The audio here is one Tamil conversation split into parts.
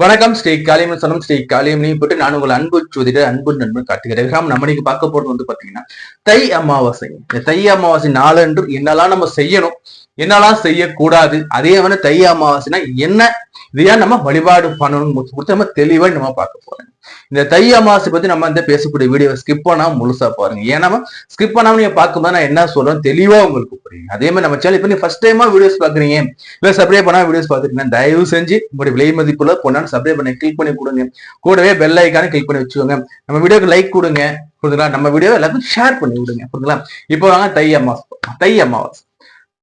வணக்கம். ஸ்ரீ காளியம் சனம் ஸ்ரீ காளியம் நீ போட்டு நான் உங்கள் அன்பு சுதிட அன்பு நண்பன் காட்டுகிறேன். நம்ம இன்னைக்கு பார்க்க போறது வந்து பாத்தீங்கன்னா தை அமாவாசை. தை அமாவாசை நாளன்று என்னெல்லாம் நம்ம செய்யணும் என்னெல்லாம் செய்யக்கூடாது? அதே வந்து தை அமாவாசைனா என்ன? இதையா நம்ம வழிபாடு பண்ணணும் கொடுத்து நம்ம தெளிவா நம்ம பார்க்க போறோம். இந்த தை அமாவாசை பத்தி நம்ம இந்த பேசக்கூடிய வீடியோ ஸ்கிப் பண்ணாம முழுசா பாருங்க. ஏன்னா ஸ்கிப் பண்ணாம நீங்க பார்க்கும்போது நான் என்ன சொல்றேன் தெளிவா உங்களுக்கு புரியும். அதே மாதிரி நம்ம சேனல் இப்ப நீங்க ஃபர்ஸ்ட் டைமா வீடியோஸ் பாக்குறீங்க இல்ல சப்ஸ்கிரைப் பண்ணா வீடியோஸ் பாத்துருக்கீங்க தயவு செஞ்சு உங்களுடைய விலை மதிப்புள்ள கொண்டாந்து சப்ஸ்கிரைப் பண்ணி கிளிக் பண்ணி கொடுங்க. கூடவே பெல் ஐக்கான கிளிக் பண்ணி வச்சுக்கோங்க. நம்ம வீடியோக்கு லைக் கொடுங்க. புரியுதுங்களா நம்ம வீடியோ எல்லாருக்கும் ஷேர் பண்ணி விடுங்க. புரியுதுங்களா இப்போ வாங்க தை அமாவாசை தை அமாவாசை.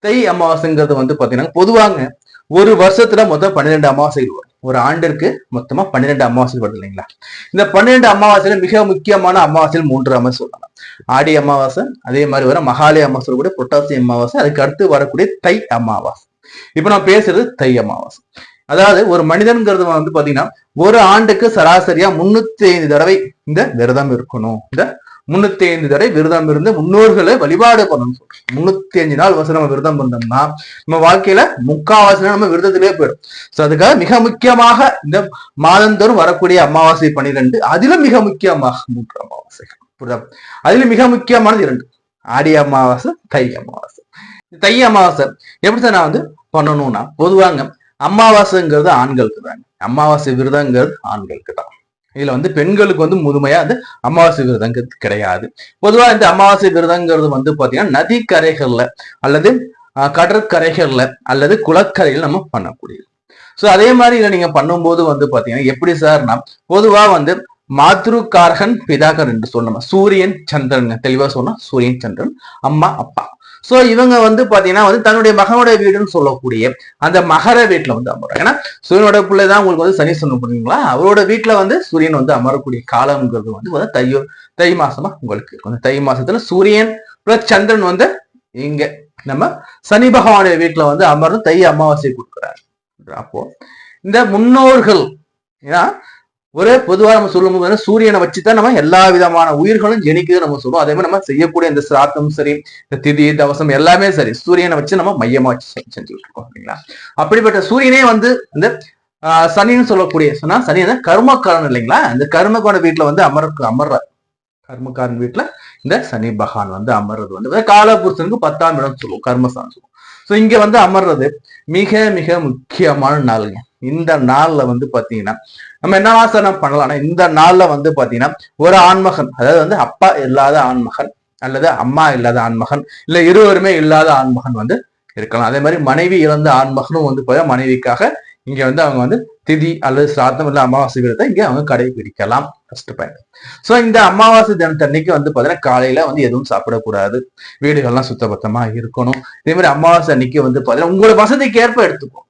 தை அமாவாசைங்கிறது வந்து பாத்தீங்கன்னா பொதுவாங்க ஒரு வருஷத்துல மொத்தம் பன்னிரெண்டு அமாவாசைகள் வரும். ஒரு ஆண்டிற்கு மொத்தமா பன்னிரெண்டு அமாவாசைகள் வருது இல்லைங்களா? இந்த பன்னிரெண்டு அமாவாசையில மிக முக்கியமான அமாவாசையில் மூன்று அமாவாசை சொல்லலாம். ஆடி அமாவாசை அதே மாதிரி வர மகாலய அமாவாசை கூட புரட்டாசி அமாவாசை அதுக்கு அடுத்து வரக்கூடிய தை அமாவாசை. இப்ப நான் பேசுறது தை அமாவாசை. அதாவது ஒரு மனிதன்கிறது வந்து பாத்தீங்கன்னா ஒரு ஆண்டுக்கு சராசரியா முன்னூத்தி ஐந்து தடவை இந்த விரதம் இருக்கணும். இந்த முன்னூத்தி ஐந்து தடவை விரதம் இருந்து முன்னோர்களை வழிபாடு பண்ணணும் முன்னூத்தி அஞ்சு நாள் வருஷம் நம்ம விரதம் பண்ணோம்னா நம்ம வாழ்க்கையில முக்காவாசி நம்ம விரதத்திலே போயிடும். சோ அதுக்காக மிக முக்கியமாக இந்த மாதந்தோறும் வரக்கூடிய அமாவாசை பன்னிரெண்டு அதிலும் மிக முக்கியமாக மூன்று அமாவாசைகள். புரியுதா? அதிலும் மிக முக்கியமானது இரண்டு. ஆடி அமாவாசை தை அமாவாசை. தை அமாவாசை எப்படி சார் நான் வந்து பண்ணணும்னா பொதுவாங்க அமாவாசைங்கிறது ஆண்களுக்கு தாங்க அமாவாசை விரதங்கிறது ஆண்களுக்கு தான் இதுல வந்து பெண்களுக்கு வந்து முதுமையா வந்து அமாவாசை விரதங்கிறது கிடையாது. பொதுவா இந்த அமாவாசை விரதங்கிறது வந்து பாத்தீங்கன்னா நதிக்கரைகள்ல அல்லது கடற்கரைகள்ல அல்லது குளக்கரையில் நம்ம பண்ணக்கூடியது. சோ அதே மாதிரி நீங்க பண்ணும்போது வந்து பாத்தீங்கன்னா எப்படி சார்னா பொதுவா வந்து மாத்ருகாரகன் பிதாகர் என்று சொல்லணும் சூரியன் சந்திரன் தெளிவா சொன்னா சூரியன் சந்திரன் அம்மா அப்பா. சோ இவங்க வந்து பாத்தீங்கன்னா வந்து தன்னுடைய மகனுடைய வீடுன்னு சொல்லக்கூடிய அந்த மகர வீட்டுல வந்து அமரும் ஏன்னா சூரியனோட பிள்ளை தான் உங்களுக்கு வந்து சனி சொன்ன புரியுங்களா அவரோட வீட்டுல வந்து சூரியன் வந்து அமரக்கூடிய காலம்ங்கிறது வந்து தை தை மாசமா உங்களுக்கு கொஞ்சம் அந்த தை மாசத்துல சூரியன் பிளஸ் சந்திரன் வந்து இங்க நம்ம சனி பகவானுடைய வீட்டுல வந்து அமர்ந்து தை அமாவாசை கொடுக்குறாரு. அப்போ இந்த முன்னோர்கள் ஏன்னா ஒரு பொதுவா நம்ம சொல்லும்போது சூரியனை சூரியனை வச்சுதான் நம்ம எல்லா விதமான உயிர்களும் ஜெனிக்குது நம்ம சொல்லுவோம் அதே மாதிரி நம்ம செய்யக்கூடிய இந்த சிராத்தம் சரி இந்த திதி தவசம் எல்லாமே சரி சூரியனை வச்சு நம்ம மையமா வச்சு செஞ்சுட்டு இருக்கோம் இல்லைங்களா? அப்படிப்பட்ட சூரியனே வந்து இந்த ஆஹ், சனின்னு சொல்லக்கூடிய சொன்னா சனி வந்து கர்மக்காரன் இல்லைங்களா? இந்த கர்மக்கான வீட்டுல வந்து அமர அமர்ற கர்மக்காரன் வீட்டுல இந்த சனி பகவான் வந்து அமர்றது வந்து காலபுருஷனுக்கு பத்தாம் இடம் சொல்லுவோம் கர்மசான் சொல்லுவோம். ஸோ இங்க வந்து அமர்றது மிக மிக முக்கியமான நாளுங்க. இந்த நாள்ல வந்து பாத்தீங்கன்னா நம்ம என்ன ஆசனம் பண்ணலாம்னா இந்த நாள்ல வந்து பாத்தீங்கன்னா ஒரு ஆண்மகன் அதாவது வந்து அப்பா இல்லாத ஆண்மகன் அல்லது அம்மா இல்லாத ஆண்மகன் இல்ல இருவருமே இல்லாத ஆண்மகன் வந்து இருக்கலாம். அதே மாதிரி மனைவி இழந்த ஆண்மகனும் வந்து பார்த்தீங்கன்னா மனைவிக்காக இங்க வந்து அவங்க வந்து திதி அல்லது சிராத்தம் இல்ல அமாவாசை விரதத்தை இங்க அவங்க கடைபிடிக்கலாம். ஃபர்ஸ்ட் பாயிண்ட் சோ இந்த அமாவாசை தினத்தன்னைக்கு வந்து பாத்தீங்கன்னா காலையில வந்து எதுவும் சாப்பிடக்கூடாது. வீடுகள்லாம் சுத்தபத்தமா இருக்கணும். இதே மாதிரி அமாவாசை அன்னைக்கு வந்து பாத்தீங்கன்னா உங்களோட வசதிக்கு ஏற்ப எடுத்துக்கும்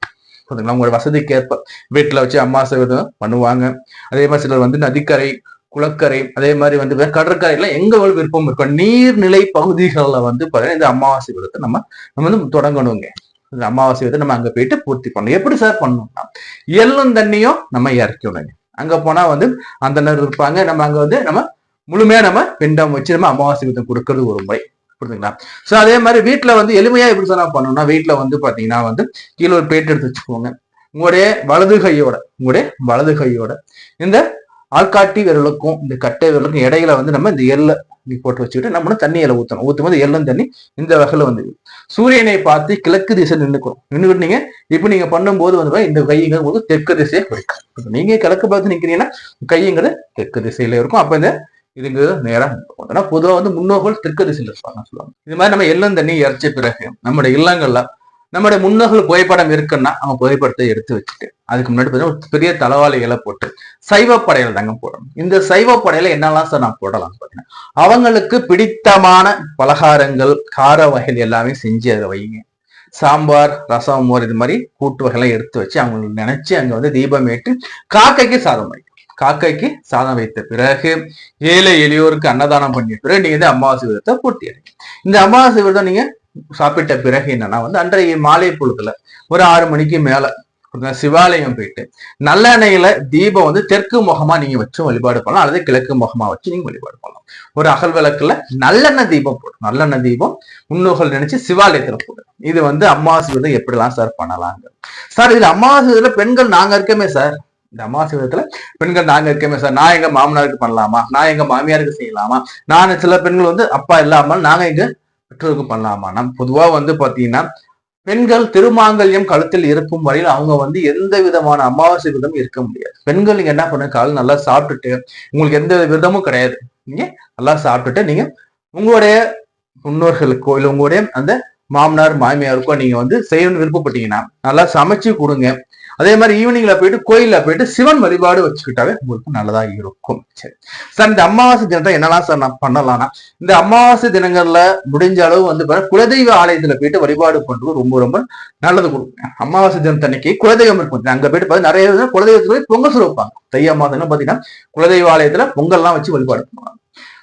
புரியுதுங்களா உங்களோட வசதிக்கு ஏற்ப வீட்டில் வச்சு அமாவாசை விரதம் பண்ணுவாங்க. அதே மாதிரி சிலர் வந்து நதிக்கரை குளக்கரை அதே மாதிரி வந்து வே- கடற்கரையில எங்க ஒரு விருப்பம் இருக்கும் நீர்நிலை பகுதிகளில் வந்து பார்த்தீங்கன்னா இந்த அமாவாசை விரதத்தை நம்ம நம்ம வந்து தொடங்கணுங்க. இந்த அமாவாசை விரதத்தை நம்ம அங்க போயிட்டு பூர்த்தி பண்ணணும். எப்படி சார் பண்ணணும்னா எள்ளும் தண்ணியும் நம்ம இறக்கணுங்க. அங்க போனா வந்து அந்த நேரம் இருப்பாங்க. நம்ம அங்க வந்து நம்ம முழுமையா நம்ம பிண்டம் வச்சு நம்ம அமாவாசை விரதம் கொடுக்கறது ஒரு முறை. புரியுதுங்களா ஸோ அதே மாதிரி வீட்டில் வந்து எளிமையாக எப்படி சொன்னா பண்ணணும்னா வீட்டில் வந்து பார்த்தீங்கன்னா வந்து கீழே ஒரு பேட்டு எடுத்து வச்சுக்கோங்க. உங்களுடைய வலது கையோட உங்களுடைய வலது கையோட இந்த ஆள்காட்டி விரலுக்கும் இந்த கட்டை விரலுக்கும் இடையில வந்து நம்ம இந்த எள்ளை போட்டு வச்சுக்கிட்டு நம்ம தண்ணி தண்ணியில ஊத்தணும். ஊத்தும் போது எல்லும் தண்ணி இந்த வகையில வந்து சூரியனை பார்த்து கிழக்கு திசை நின்றுக்கணும் நின்றுக்கிட்டு நீங்க இப்ப நீங்க பண்ணும்போது வந்து இந்த கைங்கிறது போது தெற்கு திசையை குறிக்கும். நீங்க கிழக்கு பார்த்து நிக்கிறீங்கன்னா கைங்கிறது தெற்கு திசையில இருக்கும். அப்ப இந்த இதுங்கிறது நேராக இருக்கும். ஆனா வந்து முன்னோர்கள் தெற்கு திசையில் இருப்பாங்க சொல்லுவாங்க. இது மாதிரி நம்ம எல்லாம் தண்ணி இறைச்ச பிறகு நம்முடைய இல்லங்கள்ல நம்முடைய முன்னோர்கள் புகைப்படம் இருக்குன்னா அவங்க புகைப்படத்தை எடுத்து வச்சுட்டு அதுக்கு முன்னாடி பார்த்தீங்கன்னா பெரிய தலைவாளிகளை போட்டு சைவ படையில தாங்க போடணும். இந்த சைவ படையில என்னெல்லாம் சார் நான் போடலாம் பாத்தீங்கன்னா அவங்களுக்கு பிடித்தமான பலகாரங்கள் கார வகைகள் எல்லாமே செஞ்சு அதை வைங்க. சாம்பார் ரசம் மோர் இது மாதிரி கூட்டு வகைகளை எடுத்து வச்சு அவங்களுக்கு நினைச்சு அங்க வந்து தீபம் ஏற்று காக்கைக்கு சாதம் வைங்க. காக்கைக்கு சாதம் வைத்த பிறகு ஏழை எளியோருக்கு அன்னதானம் பண்ணிய பிறகு நீங்க வந்து அமாவாசை விரதத்தை பூர்த்தி இந்த அமாவாசை விரதம் நீங்க சாப்பிட்ட பிறகு என்னன்னா வந்து அன்றைய மாலை பொழுதுல ஒரு ஆறு மணிக்கு மேல சிவாலயம் போயிட்டு நல்லெண்ணெயில தீபம் வந்து தெற்கு முகமா நீங்க வச்சு வழிபாடு பண்ணலாம். அல்லது கிழக்கு முகமா வச்சு நீங்க வழிபாடு பண்ணலாம். ஒரு அகல் விளக்குல நல்லெண்ணெய் தீபம் போடும் நல்லெண்ணெய் தீபம் முன்னோர்கள் நினைச்சு சிவாலயத்துல போடும் இது வந்து அம்மாவாசை விரதம் எப்படிலாம் சார் பண்ணலாங்க சார் இதுல அம்மாவாசை விரதம் பெண்கள் நாங்க இருக்கமே சார் இந்த அமாவாசை விதத்துல பெண்கள் நாங்க இருக்கமே சார். நான் எங்க மாமனாருக்கு பண்ணலாமா? நான் எங்க மாமியாருக்கு செய்யலாமா? நான் சில பெண்கள் வந்து அப்பா இல்லாமல் நாங்க எங்க பெற்றோருக்கு பண்ணலாமா? நம் பொதுவா வந்து பாத்தீங்கன்னா பெண்கள் திருமாங்கல்யம் கழுத்தில் இருக்கும் வரையில் அவங்க வந்து எந்த விதமான அமாவாசை விதம் இருக்க முடியாது. பெண்கள் நீங்க என்ன பண்ணுங்க? காலையில் நல்லா சாப்பிட்டுட்டு உங்களுக்கு எந்த விதமும் கிடையாது. நீங்க நல்லா சாப்பிட்டுட்டு நீங்க உங்களுடைய முன்னோர்களுக்கோ இல்லை உங்களுடைய அந்த மாமனார் மாமியாருக்கோ நீங்க வந்து செய்யணும்னு விருப்பப்பட்டீங்கன்னா நல்லா சமைச்சு கொடுங்க. அதே மாதிரி ஈவினிங்ல போயிட்டு கோயில்ல போயிட்டு சிவன் வழிபாடு வச்சுக்கிட்டாவே உங்களுக்கு நல்லதா இருக்கும். சரி. சார் இந்த அமாவாசை தினத்தை என்னெல்லாம் சார் நான் பண்ணலாம்னா இந்த அமாவாசை தினங்கள்ல முடிஞ்ச அளவு வந்து குலதெய்வ ஆலயத்துல போயிட்டு வழிபாடு பண்றது ரொம்ப ரொம்ப நல்லது கொடுக்கும் அமாவாசை தினத்தன்னைக்கு குலதெய்வம் இருக்கும். அங்க போயிட்டு பார்த்து நிறைய குலதெய்வத்துக்கு குலதெய்வத்துல போய் பொங்கல் சுரப்பாங்க வைப்பாங்க தை அமாவாசை பாத்தீங்கன்னா குலதெய்வ ஆலயத்துல பொங்கல்லாம் வச்சு வழிபாடு பண்ணுவாங்க.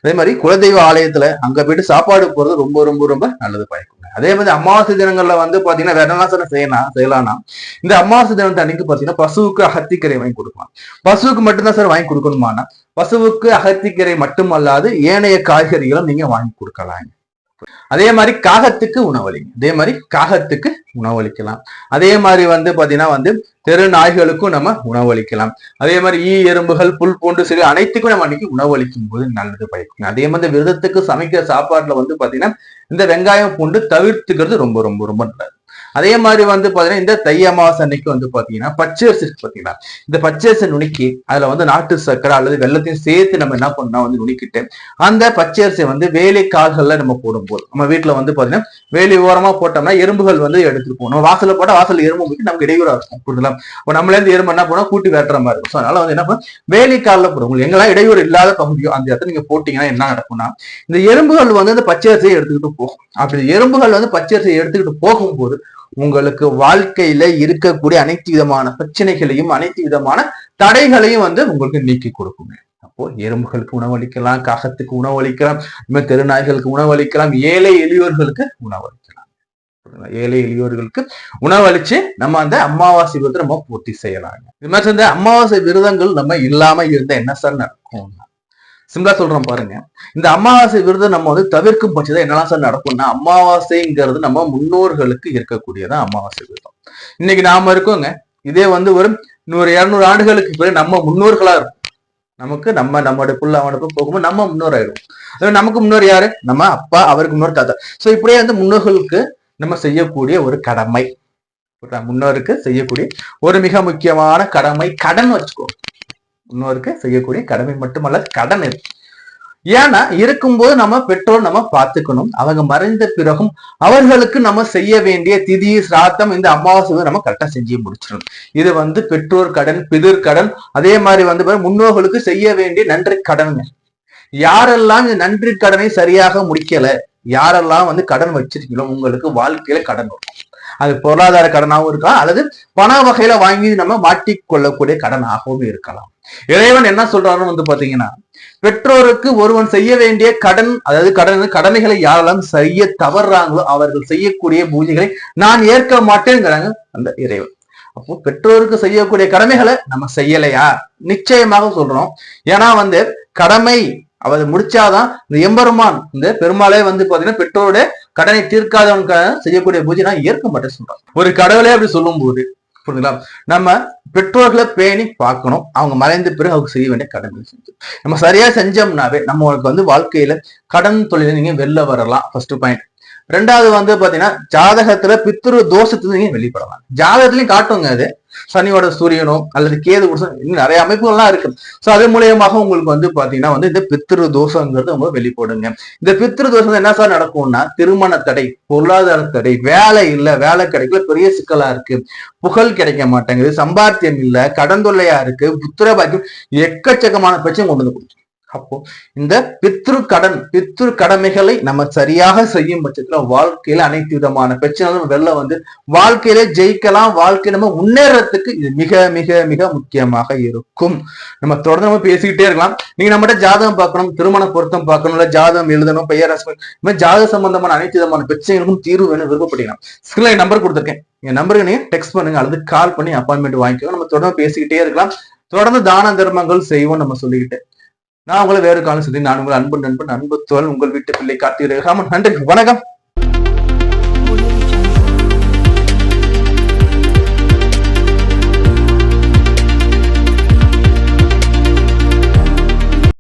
அதே மாதிரி குலதெய்வ ஆலயத்துல அங்க போயிட்டு சாப்பாடு போறது ரொம்ப ரொம்ப ரொம்ப நல்லது பயக்கும். அதே மாதிரி அமாவாசை தினங்கள்ல வந்து பாத்தீங்கன்னா வேற என்ன சார் செய்யலாம் செய்யலாம்னா இந்த அமாவாசை தினத்தை அன்னைக்கு பாத்தீங்கன்னா பசுவுக்கு அகத்திக்கரை வாங்கி கொடுக்கலாம். பசுவுக்கு மட்டும்தான் சார் வாங்கி கொடுக்கணுமானா பசுவுக்கு அகத்திக்கரை மட்டுமல்லாது ஏனைய காய்கறிகளும் நீங்க வாங்கி கொடுக்கலாம். அதே மாதிரி காகத்துக்கு உணவளிங்க. அதே மாதிரி காகத்துக்கு உணவளிக்கலாம். அதே மாதிரி வந்து பாத்தீங்கன்னா வந்து தெரு நாய்களுக்கும் நம்ம உணவளிக்கலாம். அதே மாதிரி ஈ எறும்புகள் புல் போன்று சரி அனைத்துக்கும் நம்ம அன்னைக்கு உணவளிக்கும் போது நல்லது பயக்கும் அதே மாதிரி விரதத்துக்கு சமைக்கிற சாப்பாட்டுல வந்து பாத்தீங்கன்னா இந்த வெங்காயம் பூண்டு தவிர்த்துக்கிறது ரொம்ப ரொம்ப ரொம்ப நல்லது. அதே மாதிரி வந்து பாத்தீங்கன்னா இந்த தை அமாவாசை அன்னைக்கு வந்து பாத்தீங்கன்னா பச்சரிசி பாத்தீங்கன்னா இந்த பச்சரிசி நுணுக்கி அதுல வந்து நாட்டு சர்க்கரை அல்லது வெள்ளத்தையும் சேர்த்து நம்ம என்ன பண்ணா வந்து நுணுக்கிட்டு அந்த பச்சரிசியை வந்து வேலை கால்கள்ல நம்ம போடும்போது நம்ம வீட்டுல வந்து பாத்தீங்கன்னா வேலி ஓரமா போட்டோம்னா எறும்புகள் வந்து எடுத்துட்டு போகணும். வாசல போட்டா வாசல் எறும்பு போயிட்டு நமக்கு இடையூறா இருக்கும் புரியுதுங்களா? இப்போ நம்மள இருந்து எறும்பு என்ன போனா கூட்டி வேட்டுற மாதிரி இருக்கும். ஸோ அதனால வந்து என்ன பண்ணுவோம் வேலை காலில் போடும் உங்களுக்கு எங்கெல்லாம் இடையூறு இல்லாத பகுதியோ அந்த இடத்துல நீங்க போட்டீங்கன்னா என்ன நடக்கும்னா இந்த எறும்புகள் வந்து அந்த பச்சரிசியை எடுத்துக்கிட்டு போகும். அப்படி எறும்புகள் வந்து பச்சரிசியை எடுத்துக்கிட்டு போகும்போது உங்களுக்கு வாழ்க்கையில இருக்கக்கூடிய அனைத்து விதமான பிரச்சனைகளையும் அனைத்து விதமான தடைகளையும் வந்து உங்களுக்கு நீக்கி கொடுக்குங்க அப்போ எறும்புகளுக்கு உணவளிக்கலாம் காகத்துக்கு உணவளிக்கலாம் இனிமேல் தெருநாய்களுக்கு உணவளிக்கலாம் ஏழை எளியோர்களுக்கு உணவளிக்கலாம். ஏழை எளியோர்களுக்கு உணவளிச்சு நம்ம அந்த அமாவாசை விரதத்தை நம்ம பூர்த்தி செய்யலாங்க. இது மாதிரி இந்த அமாவாசை விரதங்கள் நம்ம இல்லாம இருந்தா என்ன சார் நடக்கும் சிம்பிளா சொல்றோம் பாருங்க. இந்த அமாவாசை விருது நம்ம வந்து தவிர்க்கும் பட்சத்தை என்னெல்லாம் சார் நடக்கும்னா அமாவாசைங்கிறது நம்ம முன்னோர்களுக்கு இருக்கக்கூடியதான் அமாவாசை விரதம். இன்னைக்கு நாம இருக்கோங்க. இதே வந்து ஒரு நூறு இரநூறு ஆண்டுகளுக்கு பிறகு நம்ம முன்னோர்களா இருக்கும் நமக்கு நம்ம நம்மளுடைய புள்ள அவனுக்கு போகும்போது நம்ம முன்னோர் ஆயிடும் நமக்கு முன்னோர் யாரு? நம்ம அப்பா அவருக்கு முன்னோர் தாத்தா. சோ இப்படியே வந்து முன்னோர்களுக்கு நம்ம செய்யக்கூடிய ஒரு கடமை. முன்னோருக்கு செய்யக்கூடிய ஒரு மிக முக்கியமான கடமை கடன் வச்சுக்கோ முன்னோருக்கு செய்யக்கூடிய கடமை மட்டுமல்ல கடன் இருக்கு ஏன்னா இருக்கும்போது நம்ம பெற்றோர் நம்ம பார்த்துக்கணும். அவங்க மறைந்த பிறகும் அவர்களுக்கு நம்ம செய்ய வேண்டிய திதி சிராத்தம் இந்த அமாவாசை நம்ம கரெக்டா செஞ்சு முடிச்சிடணும். இது வந்து பெற்றோர் கடன் பிதிர் கடன் அதே மாதிரி வந்து முன்னோர்களுக்கு செய்ய வேண்டிய நன்றி கடனுங்க. யாரெல்லாம் இந்த நன்றி கடனை சரியாக முடிக்கல யாரெல்லாம் வந்து கடன் வச்சிருக்கீங்களோ உங்களுக்கு வாழ்க்கையில கடன் வரும். அது பொருளாதார கடனாகவும் இருக்கலாம் அல்லது பண வகையில வாங்கி நம்ம மாட்டிக்கொள்ளக்கூடிய கடனாகவும் இருக்கலாம். இறைவன் என்ன சொல்றாருன்னு வந்து பாத்தீங்கன்னா பெற்றோருக்கு ஒருவன் செய்ய வேண்டிய கடன் அதாவது கடன் கடமைகளை யாரெல்லாம் செய்ய தவறாங்களோ அவர்கள் செய்யக்கூடிய பூஜைகளை நான் ஏற்க மாட்டேங்கிறாங்க அந்த இறைவன். அப்போ பெற்றோருக்கு செய்யக்கூடிய கடமைகளை நம்ம செய்யலையா? நிச்சயமாக சொல்றோம். ஏன்னா வந்து கடமை அவர் முடிச்சாதான் இந்த எம்பெருமான் இந்த பெருமாளே வந்து பாத்தீங்கன்னா பெற்றோருடைய கடனை தீர்க்காதவங்க செய்யக்கூடிய பூஜை நான் ஏற்க மாட்டேன் சொல்றேன் ஒரு கடவுளே அப்படி சொல்லும் போது புரிஞ்சுங்களா நம்ம பெற்றோர்களை பேணி பார்க்கணும். அவங்க மறைந்த பிறகு அவங்க செய்ய வேண்டிய கடமை செஞ்சு. நம்ம சரியா செஞ்சோம்னாவே நம்மளுக்கு வந்து வாழ்க்கையில கடன் தொழில நீங்க வெளில வரலாம். ஃபர்ஸ்ட் பாயிண்ட் ரெண்டாவது வந்து பாத்தீங்கன்னா ஜாதகத்துல பித்ரு தோஷத்துல நீங்க வெளிப்படலாம். ஜாதகத்திலையும் காட்டுங்க அது. சனியோட சூரியனோ அல்லது கேது இன்னும் நிறைய அமைப்புகள்லாம் இருக்கு. ஸோ அது மூலியமாக உங்களுக்கு வந்து பாத்தீங்கன்னா வந்து இந்த பித்ரு தோஷங்கிறது ரொம்ப வெளிப்படுங்க. இந்த பித்ரு தோஷம் என்ன சார் நடக்கும்னா திருமண தடை பொருளாதார தடை வேலை இல்ல வேலை கிடைக்கல பெரிய சிக்கலா இருக்கு. புகழ் கிடைக்க மாட்டேங்குது சம்பாத்தியம் இல்ல கடன் தொல்லையா இருக்கு புத்திர பாக்கியம் எக்கச்சக்கமான பிரச்சனை கொண்டு வந்து கொடுக்கும் அப்போ இந்த பித்ரு கடன் பித்ரு கடமைகளை நம்ம சரியாக செய்யும் பட்சத்துல வாழ்க்கையில அனைத்து விதமான பிரச்சனைகளும் வெளில வந்து வாழ்க்கையில ஜெயிக்கலாம் வாழ்க்கை நம்ம முன்னேறத்துக்கு இது மிக மிக மிக முக்கியமாக இருக்கும். நம்ம தொடர்ந்து நம்ம பேசிக்கிட்டே இருக்கலாம். நீங்க நம்மகிட்ட ஜாதகம் பார்க்கணும் திருமண பொருத்தம் பார்க்கணும் இல்ல ஜாதகம் எழுதணும் பெயர் இந்த ஜாதக சம்பந்தமான அனைத்து விதமான பிரச்சனைகளுக்கும் தீர்வு வேணும் விருப்பப்பட்டீங்கன்னா ஸ்கிரீன்ல நம்பர் கொடுத்துருக்கேன். என் நம்பருக்கு நீங்க டெக்ஸ்ட் பண்ணுங்க அல்லது கால் பண்ணி அப்பாயின்மெண்ட் வாங்கிக்கோங்க. நம்ம தொடர்ந்து பேசிக்கிட்டே இருக்கலாம். தொடர்ந்து தான தர்மங்கள் செய்வோம் நம்ம சொல்லிக்கிட்டு நான் உங்களை வேறு காலம் சொல்லி நான் உங்கள் அன்பு நண்பன் அன்பு தோல் உங்கள் வீட்டு பிள்ளை கார்த்திகை நன்றி. வணக்கம்.